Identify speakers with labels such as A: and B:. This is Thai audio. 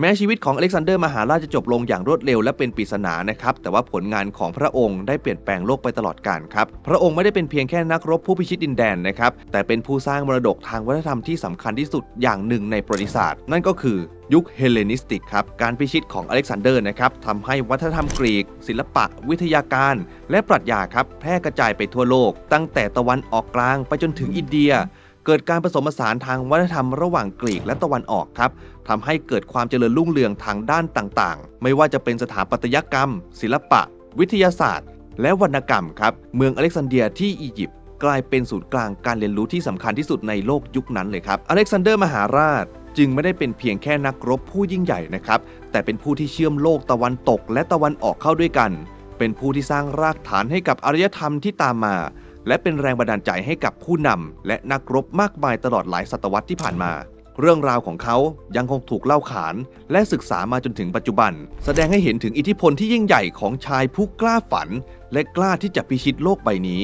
A: แม้ชีวิตของอเล็กซานเดอร์มหาราชจะจบลงอย่างรวดเร็วและเป็นปริศนานะครับ แต่ว่าผลงานของพระองค์ได้เปลี่ยนแปลงโลกไปตลอดกาลครับ พระองค์ไม่ได้เป็นเพียงแค่นักรบผู้พิชิตดินแดนนะครับ แต่เป็นผู้สร้างมรดกทางวัฒนธรรมที่สำคัญที่สุดอย่างหนึ่งในประวัติศาสตร์ นั่นก็คือยุคเฮเลนิสติกครับ การพิชิตของอเล็กซานเดอร์นะครับทำให้วัฒนธรรมกรีก ศิลปะ วิทยาการ และปรัชญาครับแพร่กระจายไปทั่วโลก ตั้งแต่ตะวันออกกลางไปจนถึงอินเดีย เกิดการผสมผสานทางวัฒนธรรมระหว่างกรีกและตะวันออกครับทำให้เกิดความเจริญรุ่งเรืองทางด้านต่างๆ ไม่ว่าจะเป็นสถาปัตยกรรม ศิลปะ วิทยาศาสตร์ และวรรณกรรมครับ เมืองอเล็กซานเดียที่อียิปต์กลายเป็นศูนย์กลางการเรียนรู้ที่สำคัญที่สุดในโลกยุคนั้นเลยครับ อเล็กซานเดอร์มหาราชจึงไม่ได้เป็นเพียงแค่นักรบผู้ยิ่งใหญ่นะครับ แต่เป็นผู้ที่เชื่อมโลกตะวันตกและตะวันออกเข้าด้วยกัน เป็นผู้ที่สร้างรากฐานให้กับอารยธรรมที่ตามมา และเป็นแรงบันดาลใจให้กับผู้นำและนักรบมากมายตลอดหลายศตวรรษที่ผ่านมา เรื่องราวของเขายังคงถูกเล่าขานและศึกษามาจนถึงปัจจุบัน แสดงให้เห็นถึงอิทธิพลที่ยิ่งใหญ่ของชายผู้กล้าฝัน และกล้าที่จะพิชิตโลกใบนี้